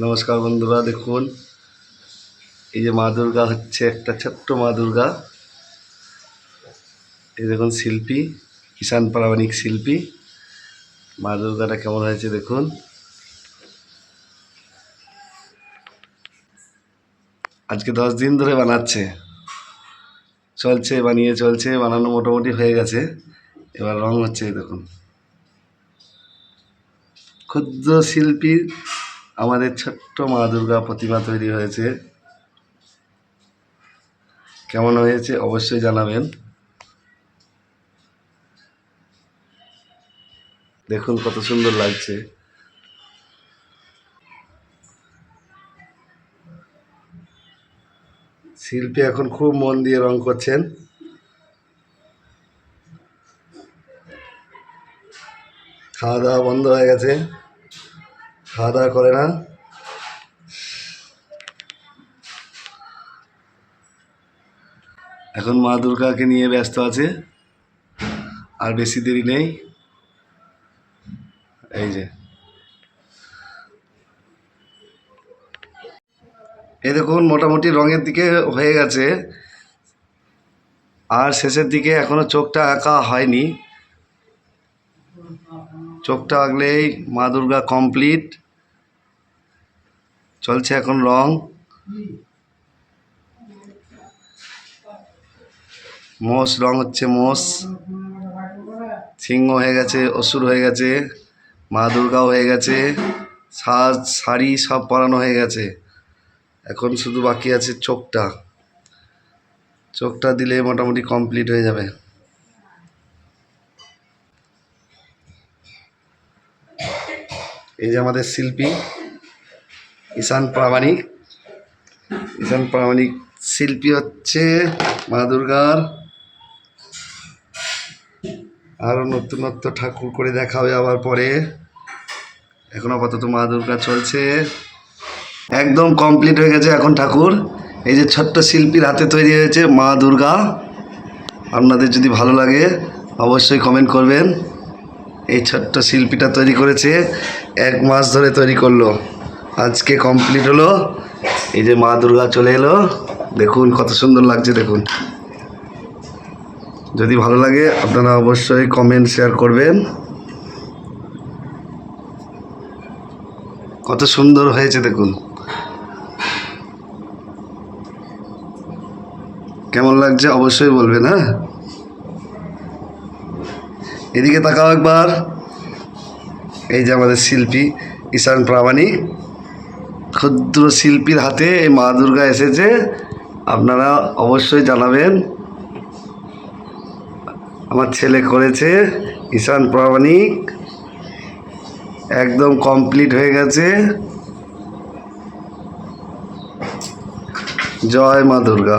নমস্কার বন্ধুরা, দেখুন। এই যে মা দুর্গা হচ্ছে, একটা ছোট্ট মা দুর্গা। এই দেখুন শিল্পী কিষাণ প্রামাণিক শিল্পী। মা দুর্গাটা কেমন হয়েছে দেখুন। আজকে দশ দিন ধরে বানাচ্ছে। চলছে, বানিয়ে চলছে, বানানো মোটামুটি হয়ে গেছে। এবার রং হচ্ছে দেখুন। ক্ষুদ্র শিল্পীর আমাদের ছোট্ট মা দুর্গা প্রতিমা তৈরি হয়েছে। কেমন হয়েছে অবশ্যই জানাবেন। দেখুন কত সুন্দর লাগছে। শিল্পী এখন খুব মন দিয়ে রং করছেন। খাওয়া দাওয়া বন্ধ হয়ে গেছে। খাওয়া দাওয়া করে না। এখন মা দুর্গাকে নিয়ে ব্যস্ত আছে, আর বেশি দেরি নেই। এই যে। এই দেখুন, মোটামুটি রঙের দিকে হয়ে গেছে। আর শেষের দিকে এখনও চোখটা আঁকা হয়নি। চোখটা আঁকলেই মা দুর্গা কমপ্লিট চলছে এখন রং। মোষ, রং হচ্ছে মোষ। সিংহ হয়ে গেছে, অসুর হয়ে গেছে, মা দুর্গাও হয়ে গেছে, সাজ, শাড়ি সব পরানো হয়ে গেছে। এখন শুধু বাকি আছে চোখটা। চোখটা দিলে মোটামুটি কমপ্লিট হয়ে যাবে। এই যে আমাদের শিল্পী ঈশান প্রামাণিক। ঈশান প্রামাণিক শিল্পী হচ্ছে মা দুর্গার। আরও নতুনত্ব ঠাকুর করে দেখা হবে আবার পরে। এখন আপাতত মা দুর্গা চলছে। একদম কমপ্লিট হয়ে গেছে এখন ঠাকুর। এই যে ছোট্ট শিল্পীর হাতে তৈরি হয়েছে মা দুর্গা। আপনাদের যদি ভালো লাগে অবশ্যই কমেন্ট করবেন। এই ছোট্ট শিল্পীটা তৈরি করেছে, এক মাস ধরে তৈরি করল। আজকে কমপ্লিট হলো। এই যে মা দুর্গা চলে এলো। দেখুন কত সুন্দর লাগছে, দেখুন। যদি ভালো লাগে, আপনারা অবশ্যই কমেন্ট শেয়ার করবেন। কত সুন্দর হয়েছে, দেখুন। কেমন লাগছে, অবশ্যই বলবেন হ্যাঁ? এদিকে তাকাও একবার। এই যে আমাদের শিল্পী ঈশান প্রামাণিক। ক্ষুদ্র শিল্পীর হাতে এই মা দুর্গা এসেছে। আপনারা অবশ্যই জানাবেন। আমার ছেলে করেছে ঈশান প্রামাণিক। একদম কমপ্লিট হয়ে গেছে। জয় মা দুর্গা।